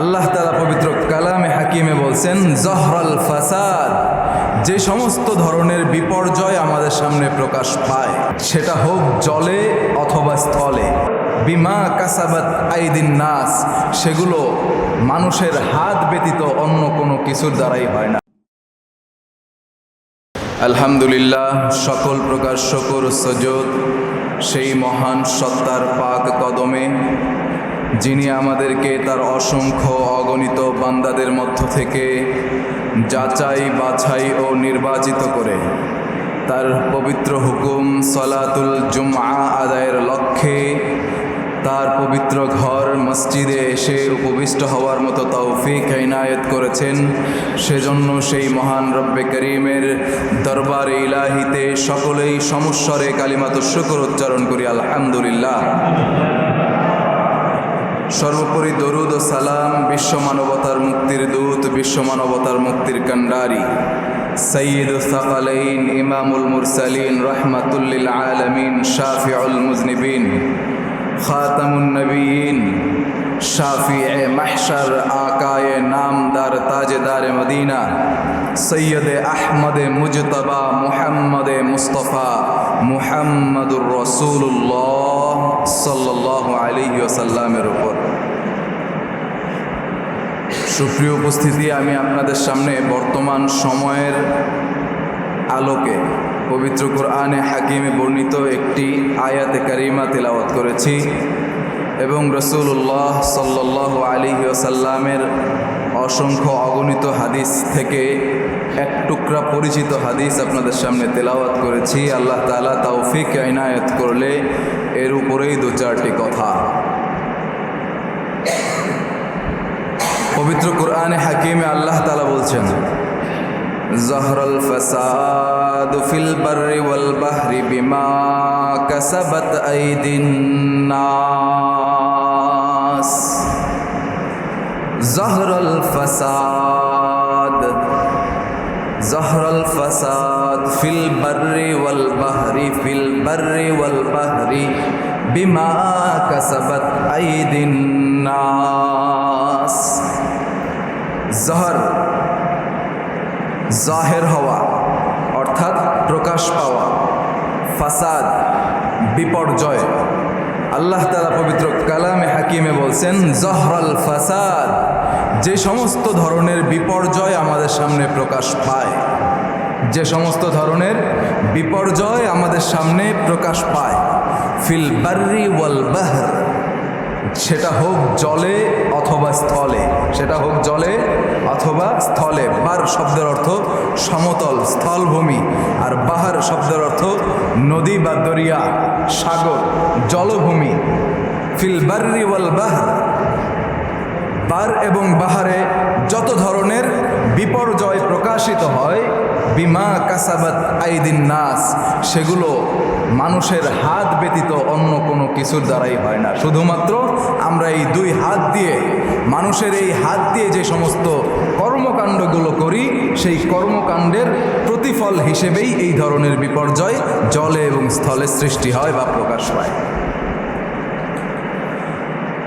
আল্লাহ তালা পবিত্র কালামে হাকিমে বলছেন, জহরাল ফাসাদ যে সমস্ত ধরনের বিপর্যয় আমাদের সামনে প্রকাশ পায়, সেটা হোক জলে অথবা স্থলে। বিমা কাসাবাত আইদিন নাস, সেগুলো মানুষের হাত ব্যতীত অন্য কোনো কিছুর দ্বারাই হয় না। আলহামদুলিল্লাহ, সকল প্রকার শকর সজদ, সেই মহান সত্তার পাক কদমে যিনি আমাদেরকে তার অসংখ্য অগণিত বান্দাদের মধ্য থেকে যাচাই, বাছাই ও নির্বাচিত করে। তার পবিত্র হুকুম সলাতুল জুমআ আদায়ের লক্ষ্যে তার পবিত্র ঘর মসজিদে এসে উপবিষ্ট হওয়ার মতো তৌফিক ইনায়েত করেছেন। সেজন্য সেই মহান রব্বে করিমের দরবার ইলাহিতে সকলেই সমস্বরে কালিমাত শুকর উচ্চারণ করি, আলহামদুলিল্লাহ। সর্বোপরি দরুদ ও সালাম বিশ্ব মানবতার মুক্তির দূত, বিশ্ব মানবতার মুক্তির কান্ডারি সৈয়দ সাকালাইন, ইমামুল মুরসালিন, রহমাতুল্লিল আলমিন, শাফিউল মুজনিবিন, খাতামুন নবীন শাফি মাহশর আকায়ে নামদার তাজেদার মদিনা, সৈয়দ আহমদ মুজতবা মুহাম্মদে মুস্তফা মুহাম্মদুর রসুল্লাহ সাল্লাহ আলিহি ওসাল্লামের উপর। সুপ্রিয় উপস্থিতি, আমি আপনাদের সামনে বর্তমান সময়ের আলোকে পবিত্র কোরআনে হাকিমে বর্ণিত একটি আয়াতে কারিমা তেলাওয়াত করেছি এবং রসুল্লাহ সাল্লাহ আলী ওসাল্লামের অসংখ্য অগণিত হাদিস থেকে এক টুকরা পরিচিত হাদিস আপনাদের সামনে তেলাওয়াত করেছি। আল্লাহ তালা তৌফিক ইনায়ত করলে এর উপরেই দু চারটি কথা। পবিত্র কোরআনে হাকিমে আল্লাহ তালা বলছেন, জহরল ফসাদ ফিল বাররি ওয়াল বাহরি বিমা কাসাবাত আইদিন নাস। জহরল ফসাদ জহরল ফসাদ ফিল বার্রি ওয়াল বাহরি, ফিল বার্রি ওয়াল বাহরি, বিমা কাসাবাত আইদিন নাস। জহর, জাহের হওয়া, অর্থাৎ প্রকাশ পাওয়া। ফাসাদ, বিপর্যয়। আল্লাহ তালা পবিত্র কালামে হাকিমে বলছেন, জহরল ফাসাদ। যে সমস্ত ধরনের বিপর্যয় আমাদের সামনে প্রকাশ পায়, যে সমস্ত ধরনের বিপর্যয় আমাদের সামনে প্রকাশ পায়, ফিল বার্রি ওয়াল বাহর, সেটা হোক জলে অথবা স্থলে, সেটা হোক জলে অথবা স্থলে, বার শব্দের অর্থ সমতল, স্থলভূমি, আর বাহার শব্দের অর্থ নদী বা দরিয়া, সাগর, জলভূমি, ফিল বার্রি ওয়াল বাহার বার এবং বাহারে যত ধরনের বিপর্যয় প্রকাশিত হয়, বিমা কাসাবাত আইদিন নাস, সেগুলো মানুষের হাত ব্যতীত অন্য কোনো কিছুর দ্বারাই হয় না। শুধুমাত্র আমরা এই দুই হাত দিয়ে, মানুষের এই হাত দিয়ে যে সমস্ত কর্মকাণ্ডগুলো করি, সেই কর্মকাণ্ডের প্রতিফল হিসেবেই এই ধরনের বিপর্যয় জলে এবং স্থলে সৃষ্টি হয় বা প্রকাশ পায়।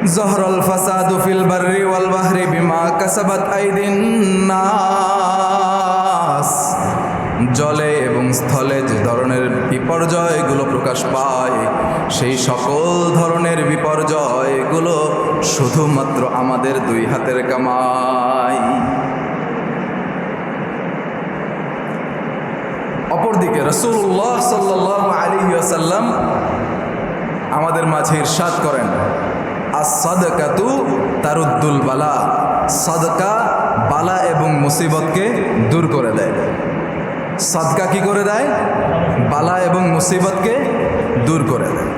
জহরল ফাসাদু ফিল বাররি ওয়াল বাহরি বিমা কাসাবাত আইদিন নাস। জলে এবং স্থলে যে ধরনের বিপর্যয়গুলো প্রকাশ পায়, সেই সকল ধরনের বিপর্যয়গুলো শুধুমাত্র আমাদের দুই হাতের কামাই। অপরদিকে রসুল্লাহ সাল্লাহ আলী আসাল্লাম আমাদের মাঝে ইরশাদ করেন। আসাদকাতু তারুদ্দুল বালা। সাদকা, বালা এবং মুসিবতকে দূর করে দেয়। সাদকা কি করে দেয়? বালা এবং মুসিবতকে দূর করে দেয়।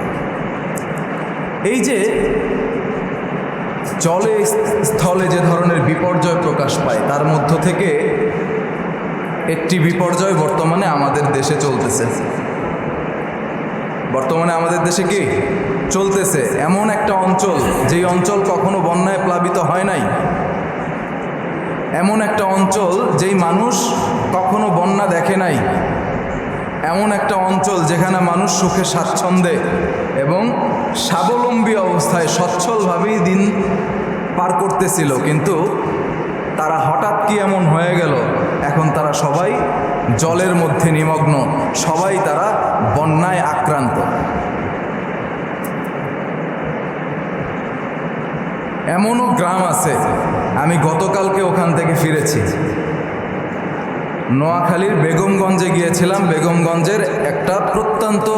এই যে জলে স্থলে যে ধরনের বিপর্যয় প্রকাশ পায়, তার মধ্য থেকে একটি বিপর্যয় বর্তমানে আমাদের দেশে চলতেছে। বর্তমানে আমাদের দেশে কি চলতেছে এমন একটা অঞ্চল, যেই অঞ্চল কখনো বন্যায় প্লাবিত হয় নাই। এমন একটা অঞ্চল, যেই মানুষ কখনো বন্যা দেখে নাই। এমন একটা অঞ্চল, যেখানে মানুষ সুখে স্বাচ্ছন্দ্যে এবং স্বাবলম্বী অবস্থায় সচ্ছলভাবেই দিন পার করতেছিল। কিন্তু তারা হঠাৎ কি এমন হয়ে গেল? এখন তারা সবাই জলের মধ্যে নিমগ্ন। সবাই তারা বন্যায় আক্রান্ত। এমনও গ্রাম আছে, আমি গতকালকে ওখান থেকে ফিরেছি। নোয়াখালীর বেগমগঞ্জে গিয়েছিলাম। বেগমগঞ্জের একটা প্রত্যন্ত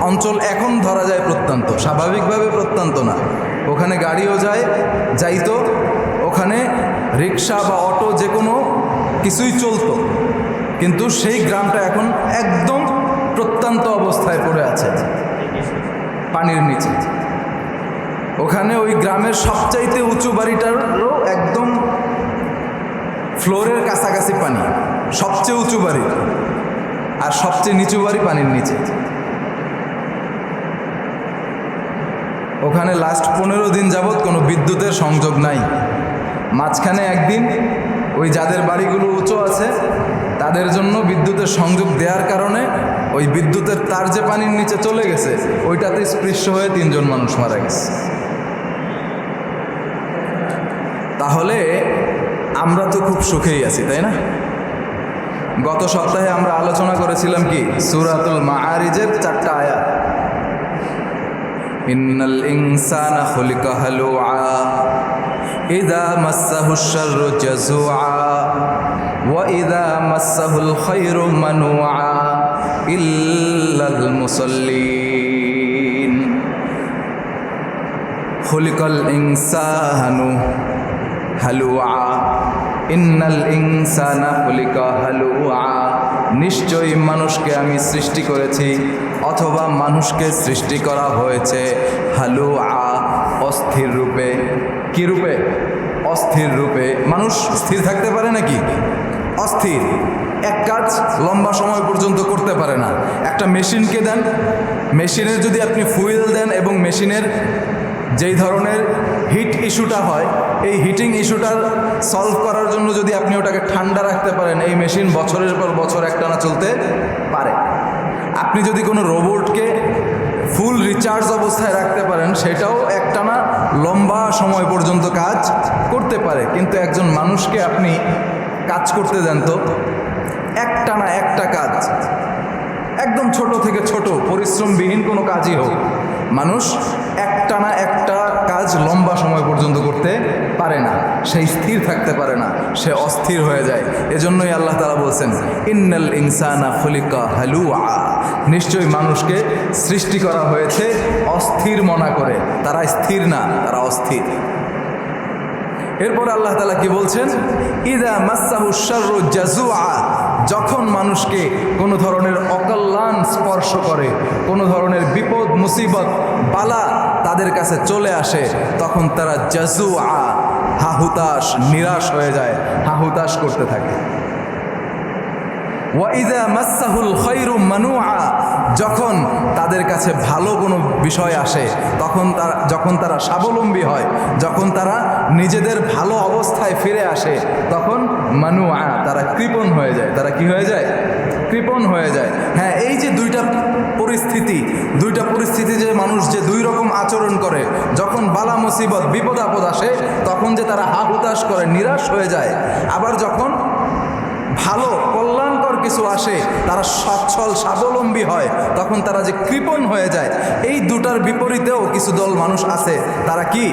অঞ্চল এখন ধরা যায় প্রত্যন্ত, স্বাভাবিকভাবে প্রত্যন্ত না। ওখানে গাড়িও যায়, যাইতো। ওখানে রিক্সা বা অটো যে কোনো কিছুই চলতো। কিন্তু সেই গ্রামটা এখন একদম প্রত্যন্ত অবস্থায় পড়ে আছে, পানির নিচে। ওখানে ওই গ্রামের সবচাইতে উঁচু বাড়িটারও একদম ফ্লোরের কাছাকাছি পানি, সবচেয়ে উঁচু বাড়ি আর সবচেয়ে নিচু বাড়ি পানির নিচে। ওখানে লাস্ট পনেরো দিন যাবৎ কোনো বিদ্যুতের সংযোগ নাই। মাঝখানে একদিন ওই যাদের বাড়িগুলো উঁচু আছে তাদের জন্য বিদ্যুতের সংযোগ দেওয়ার কারণে ওই বিদ্যুতের তার যে পানির নিচে চলে গেছে, ওইটাতে স্পৃশ্য হয়ে তিনজন মানুষ মারা গেছে। তাহলে আমরা তো খুব সুখেই আছি, তাই না? গত সপ্তাহে আমরা আলোচনা করেছিলাম কি? সুরাতুল মাআরিজের চারটা আয়াত। ইন্নাল ইনসানা খুলিকা হালুআ, ইদা মাসসাহু শাররু জাজুআ ওয়া ইদা মাসসাহুল খায়রু মানুআ ইল্লাল মুসাল্লিন খুলিকাল ইনসানু হালুআ ইন্নাল ইনসানা খুলিকা হালুআ নিশ্চয়ই মানুষকে আমি সৃষ্টি করেছি অথবা মানুষকে সৃষ্টি করা হয়েছে হালুআ অস্থির রূপে। কি রূপে? অস্থির রূপে। মানুষ স্থির থাকতে পারে নাকি? অস্থির। এক কাজ লম্বা সময় পর্যন্ত করতে পারে না। একটা মেশিনকে দেন। মেশিনের যদি আপনি ফুয়েল দেন এবং মেশিনের যেই ধরনের হিট ইস্যুটা হয়, এই হিটিং ইস্যুটার সলভ করার জন্য যদি আপনি ওটাকে ঠান্ডা রাখতে পারেন, এই মেশিন বছরের পর বছর একটানা চলতে পারে। আপনি যদি কোনো রোবটকে ফুল রিচার্জ অবস্থায় রাখতে পারেন, সেটাও একটানা লম্বা সময় পর্যন্ত কাজ করতে পারে। কিন্তু একজন মানুষকে আপনি কাজ করতে দেন তো? একটানা একটা কাজ। একদম ছোট থেকে ছোট, পরিশ্রমবিহীন কোনো কাজই হোক। মানুষ একটানা একটা কাজ লম্বা সময় পর্যন্ত করতে পারে না। সে স্থির থাকতে পারে না, সে অস্থির হয়ে যায়। এজন্যই আল্লাহ তালা বলছেন, ইন্নাল ইনসানা ফুলিকা হালুআ নিশ্চয়ই মানুষকে সৃষ্টি করা হয়েছে অস্থির মনা করে। তারা স্থির না, তারা অস্থির। এরপর আল্লাহ তালা কি বলছেন? ইদা মাসাহু শাররু জাজুআ যখন মানুষকে কোনো ধরনের অকল্যাণ স্পর্শ করে, কোনো ধরনের বিপদ, মুসিবত, বালা তাদের কাছে চলে আসে, তখন তারা জাজুয়া হাহুতাশ, নিরাশ হয়ে যায়, হাহুতাশ করতে থাকে। ওয়াইদা মাসাহুল খৈরু মানুআ। যখন তাদের কাছে ভালো কোনো বিষয় আসে, তখন তারা যখন তারা স্বাবলম্বী হয়, যখন তারা নিজেদের ভালো অবস্থায় ফিরে আসে, তখন মানুআ তারা কৃপণ হয়ে যায়। তারা কি হয়ে যায়? কৃপণ হয়ে যায়। হ্যাঁ এই যে দুইটা পরিস্থিতি দুইটা পরিস্থিতি যে মানুষ যে দুই রকম আচরণ করে, যখন বালা মুসিবত, বিপদ আপদ আসে, তখন যে তারা হা করে, নিরাশ হয়ে যায়। আবার যখন ভালো কিছু আসে, তারা সচ্ছল, স্বাবলম্বী হয়, তখন তারা যে কৃপণ হয়ে যায়, এই দুটার বিপরীতেও কিছু দল মানুষ আছে, তারা কি?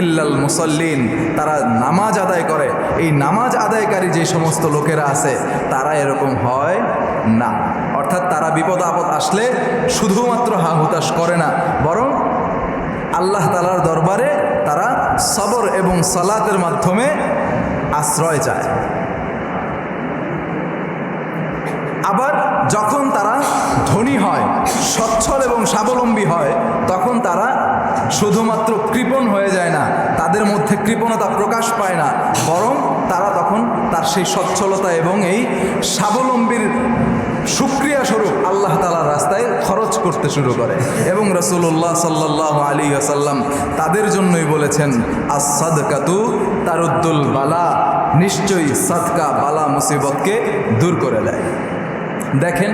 ইল্লাল মুসল্লিন, তারা নামাজ আদায় করে, এই নামাজ আদায়কারী যে সমস্ত লোকেরা আছে, তারা এরকম হয় না। অর্থাৎ তারা বিপদ আপদ আসলে শুধুমাত্র হা হুতাশ করে না, বরং আল্লাহ তালার দরবারে তারা সবর এবং সালাতের মাধ্যমে আশ্রয় চায় আবার যখন তারা ধনী হয়, সচ্ছল এবং স্বাবলম্বী হয়, তখন তারা শুধুমাত্র কৃপণ হয়ে যায় না, তাদের মধ্যে কৃপণতা প্রকাশ পায় না, বরং তারা তখন তার সেই সচ্ছলতা এবং এই স্বাবলম্বীর সুক্রিয়া স্বরূপ আল্লাহ তালার রাস্তায় খরচ করতে শুরু করে। এবং রসুল্লাহ সাল্লাহ আলী আসাল্লাম তাদের জন্যই বলেছেন আসাদ কাতু তারুদ্দুল বালা। নিশ্চয়ই সাদকা বালা মুসিবতকে দূর করে দেয়। দেখেন,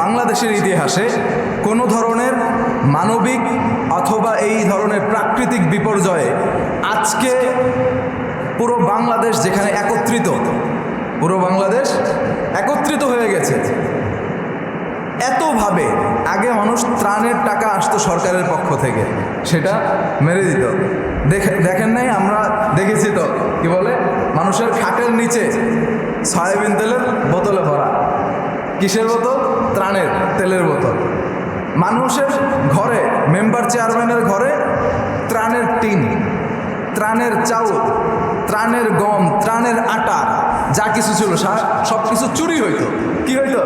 বাংলাদেশের ইতিহাসে কোনো ধরনের মানবিক অথবা এই ধরনের প্রাকৃতিক বিপর্যয়ে আজকে পুরো বাংলাদেশ যেখানে একত্রিত, পুরো বাংলাদেশ একত্রিত হয়ে গেছে। এতভাবে আগে মানুষ ত্রাণের টাকা আসতো সরকারের পক্ষ থেকে, সেটা মেরে দিত। দেখে, দেখেন নাই, আমরা দেখেছি তো, কি বলে? মানুষের খাটের নিচে সয়াবিন তেলের বোতলে ভরা। কিসের বোতল ত্রাণের, তেলের বোতল মানুষের ঘরে মেম্বার চেয়ারম্যানের ঘরে ত্রাণের টিন, ত্রাণের চাউল, ত্রাণের গম, ত্রাণের আটা, যা কিছু ছিল সব কিছু চুরি হইতো। কি হইতো?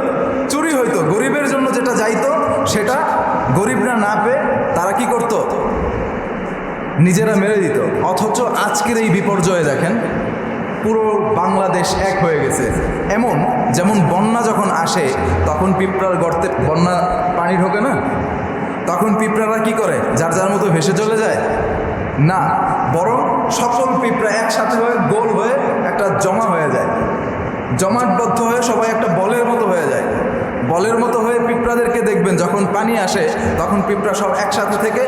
চুরি হইতো। গরিবের জন্য যেটা যাইতো, সেটা গরিবরা না পেয়ে তারা কি করত? নিজেরা মেরে দিত। অথচ আজকের এই বিপর্যয়ে দেখেন পুরো বাংলাদেশ এক হয়ে গেছে। এমন যেমন বন্যা যখন আসে, তখন পিঁপড়ার গর্তে, বন্যা পানি ঢোকে না? তখন পিঁপড়ারা কি করে? যার যার মতো ভেসে চলে যায়? না, বরং সকল পিঁপড়া একসাথে হয়ে, গোল হয়ে একটা জমা হয়ে যায়। জমাটবদ্ধ হয়ে সবাই একটা বলের মতো হয়ে যায়। বলের মতো হয়ে পিঁপড়াদেরকে দেখবেন, যখন পানি আসে, তখন পিঁপড়া সব একসাথে থেকে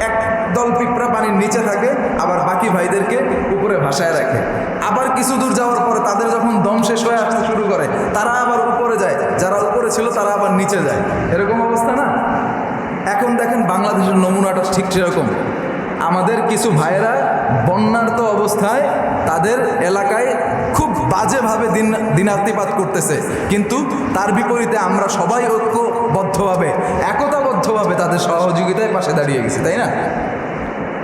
এক দল পিঁপড়া পানির নিচে থাকে, আবার বাকি ভাইদেরকে উপরে ভাসায় রাখে। আবার কিছু দূর যাওয়ার পরে তাদের যখন দম শেষ হয়ে আসতে শুরু করে, তারা আবার উপরে যায়, যারা উপরে ছিল তারা আবার নিচে যায়। এরকম অবস্থা না? এখন দেখেন বাংলাদেশের নমুনাটা ঠিক সেরকম। আমাদের কিছু ভাইয়েরা বন্যার্ত অবস্থায় তাদের এলাকায় খুব বাজেভাবে দিন, দিনাতিপাত করতেছে। কিন্তু তার বিপরীতে আমরা সবাই ঐক্যবদ্ধভাবে, একতাবদ্ধভাবে তাদের সহযোগিতায় পাশে দাঁড়িয়ে গেছি, তাই না?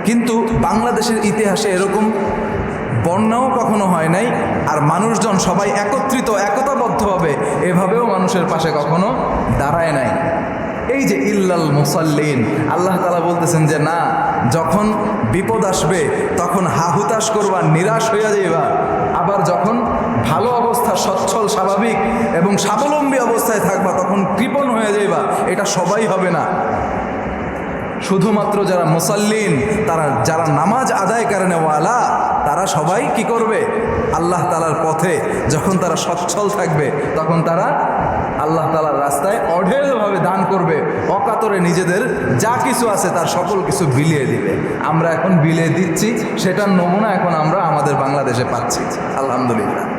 কিন্তু বাংলাদেশের ইতিহাসে এরকম বন্যাও কখনো হয় নাই, আর মানুষজন সবাই একত্রিত, একতাবদ্ধভাবে এভাবেও মানুষের পাশে কখনো দাঁড়ায় নাই। এই যে ইল্লাল মুসাল্লিন, আল্লাহ তালা বলতেছেন যে, না, যখন বিপদ আসবে, তখন হাহুতাশ করবা, নিরাশ হইয়া যাইবা। আবার যখন ভালো অবস্থা, সচ্ছল, স্বাভাবিক এবং স্বাবলম্বী অবস্থায় থাকবা, তখন কৃপণ হয়ে যাইবা। এটা সবাই হবে না। শুধুমাত্র যারা মুসাল্লিন, তারা, যারা নামাজ আদায় কারণে ওয়ালা, তারা সবাই কি করবে? আল্লাহ তালার পথে যখন তারা সচ্ছল থাকবে, তখন তারা আল্লাহ তালার রাস্তায় অঢেলভাবে দান করবে। অকাতরে নিজেদের যা কিছু আছে তার সকল কিছু বিলিয়ে দিবে। আমরা এখন বিলিয়ে দিচ্ছি, সেটার নমুনা এখন আমরা আমাদের বাংলাদেশে পাচ্ছি। আলহামদুলিল্লাহ।